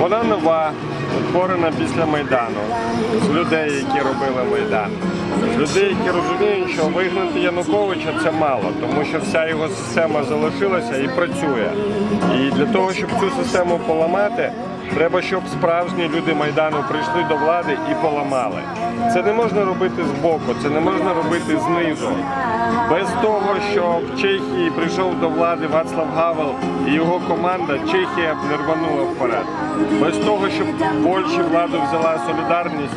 Вона нова, утворена після Майдану, з людей, які робили Майдан. Людей, які розуміють, що вигнати Януковича це мало, тому що вся його система залишилася і працює. І для того, щоб цю систему поламати, треба, щоб справжні люди Майдану прийшли до влади і поламали. Це не можна робити збоку, це не можна робити знизу. Без того, що в Чехії прийшов до влади Вацлав Гавел і його команда, Чехія б не рванула вперед. Без того, щоб в Польщі владу взяла солідарність,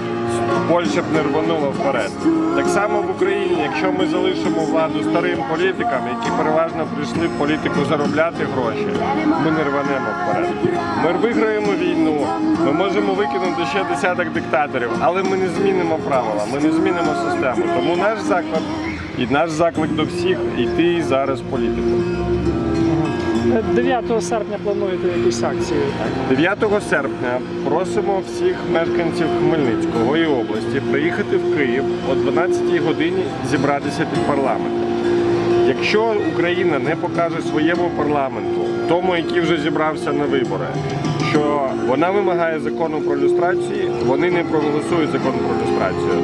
Польща б не рванула вперед. Так само в Україні, якщо ми залишимо владу старим політикам, які переважно прийшли в політику заробляти гроші, ми не рванемо вперед. Ми виграємо війну, ми можемо викинути ще десяток диктаторів, але ми не змінимо правила, ми не змінимо систему. Тому наш заклик і наш заклик до всіх йти зараз в політику. 9 серпня плануєте якусь акцію. 9 серпня просимо всіх мешканців Хмельницького і області приїхати в Київ о 12 годині зібратися під парламентом. Якщо Україна не покаже своєму парламенту, тому, який вже зібрався на вибори, що вона вимагає закону про люстрацію, вони не проголосують закон про люстрацію.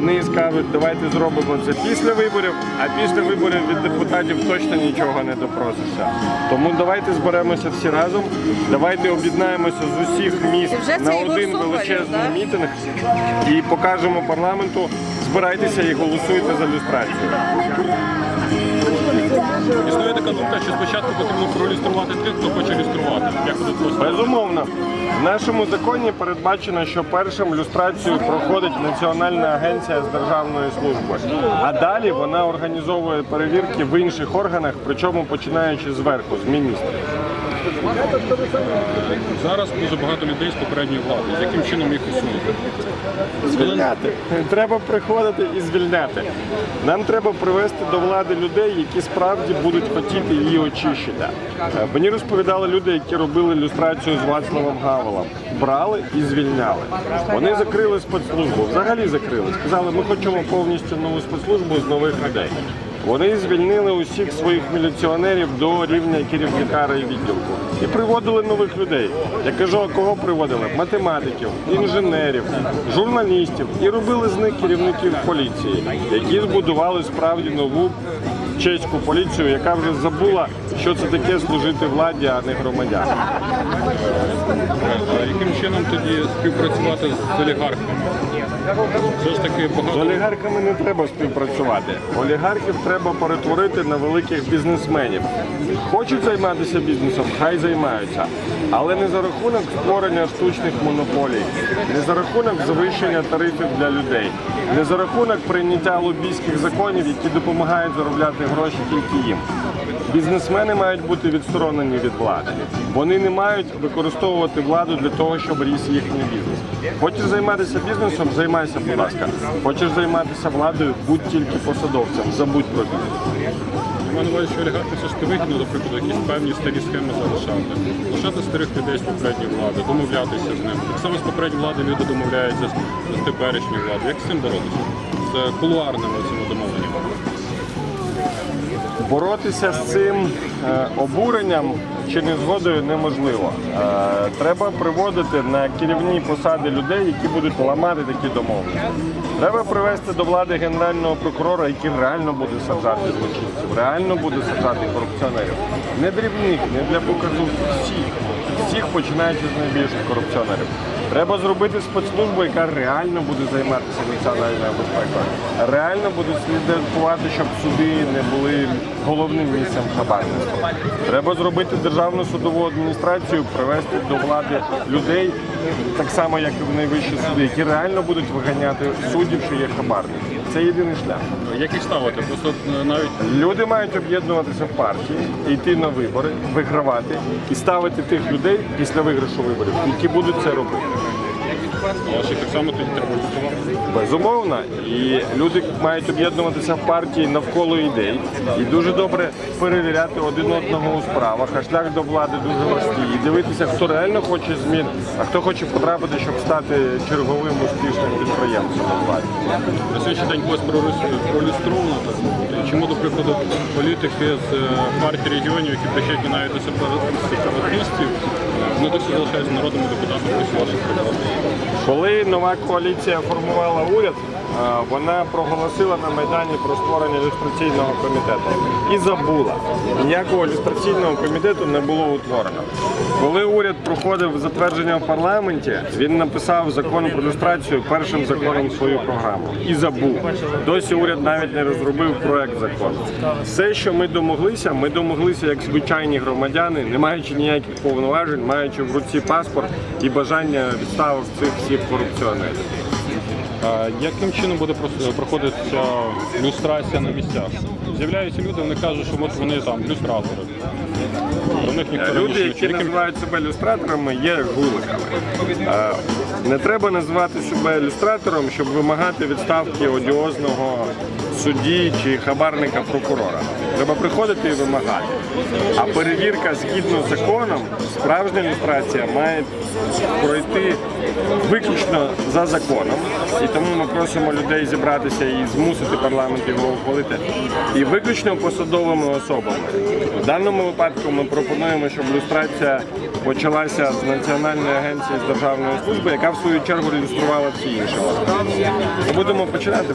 Вони скажуть, давайте зробимо це після виборів, а після виборів від депутатів точно нічого не допросишся. Тому давайте зберемося всі разом, давайте об'єднаємося з усіх міст на один величезний мітинг і покажемо парламенту, збирайтеся і голосуйте за люстрацію. Існує така думка, що спочатку потрібно проілюструвати тих, хто хоче люструвати. Як тут Безумовно, в нашому законі передбачено, що першим люстрацію проходить Національна агенція з державної служби, а далі вона організовує перевірки в інших органах, причому починаючи зверху, з міністрів. Зараз дуже багато людей з попередньої влади. З яким чином їх усунути? Звільняти. Треба приходити і звільняти. Нам треба привести до влади людей, які справді будуть хотіти її очищення. Е, Мені розповідали люди, які робили люстрацію з Вацлавом Гавелом. Брали і звільняли. Вони закрили спецслужбу, взагалі закрили. Сказали, ми хочемо повністю нову спецслужбу з нових людей. Вони звільнили усіх своїх міліціонерів до рівня керівника райвідділку і приводили нових людей. Я кажу, а кого приводили? Математиків, інженерів, журналістів і робили з них керівників поліції, які збудували справді нову чеську поліцію, яка вже забула, що це таке служити владі, а не громадянам. А яким чином тоді співпрацювати з олігархами? Все ж таки З олігархами не треба співпрацювати. Олігархів треба перетворити на великих бізнесменів. Хочуть займатися бізнесом, хай займаються. Але не за рахунок створення штучних монополій, не за рахунок завищення тарифів для людей, не за рахунок прийняття лобійських законів, які допомагають заробляти гроші тільки їм. Бізнесмени мають бути відсторонені від влади. Вони не мають використовувати владу для того, щоб ріс їхній бізнес. Хочеш займатися бізнесом, займайся, будь ласка. Хочеш займатися владою, будь тільки посадовцем, забудь про бізнес. Увазі, що олігархи все ж таки вигідно, до прикладу, якісь певні старі схеми залишати. Лишати старих людей з попередньої влади, домовлятися з ними. Так само з попередньої влади люди домовляються з теперішньої влади. Як з цим боротися? З кулуарними цими домовленнями. Боротися з цим е, обуренням чи незгодою неможливо. Е, треба приводити на керівні посади людей, які будуть ламати такі домовлення. Треба привести до влади генерального прокурора, який реально буде саджати злочинців, реально буде саджати корупціонерів. Не дрібних, не для показу всіх, всіх починаючи з найбільших корупціонерів. Треба зробити спецслужбу, яка реально буде займатися національною безпекою, реально буде слідкувати, щоб суди не були головним місцем хабарництва. Треба зробити державну судову адміністрацію, привести до влади людей, так само як і в найвищі суди, які реально будуть виганяти суддів, що є хабарники. Це єдиний шлях. Як їх ставити? Просто навіть Люди мають об'єднуватися в партії, йти на вибори, вигравати і ставити тих людей після виграшу виборів, які будуть це робити. Ваші так само тоді треба люструвати. Безумовно, і люди мають об'єднуватися в партії навколо ідей і дуже добре перевіряти один одного у справах. А шлях до влади дуже важкий. І дивитися, хто реально хоче змін, а хто хоче потрапити, щоб стати черговим успішним підприємцем у владі. На сьогоднішній день когось так? Чому, до прикладу, політики з е, партії регіонів, які причетні навіть до сепара- сепаратистів, е, Вони досі залишаються народними депутатами. Коли нова коаліція формувала уряд, вона проголосила на Майдані про створення ілюстраційного комітету і забула. Ніякого ілюстраційного комітету не було утворено. Коли уряд проходив затвердження в парламенті, він написав закон про ілюстрацію першим законом свою програму і забув. Досі уряд навіть не розробив проект закону. Все, що ми домоглися, ми домоглися як звичайні громадяни, не маючи ніяких повноважень, маючи в руці паспорт і бажання відставок цих всіх корупціонерів. А яким чином буде прос- проходити ця люстрація на місцях? З'являються люди, вони кажуть, що от вони там люстратори. До них ніхто Люди, не які. Називають себе люстраторами, є гуликами. Не треба називати себе ілюстратором, щоб вимагати відставки одіозного судді чи хабарника прокурора. Треба приходити і вимагати. А перевірка згідно з законом, справжня люстрація має пройти виключно за законом. І тому ми просимо людей зібратися і змусити парламент його ухвалити. І виключно посадовими особами. В даному випадку ми пропонуємо, щоб люстрація почалася з Національної агенції з державної служби, яка в свою чергу реєструвала всі інші. Будемо починати.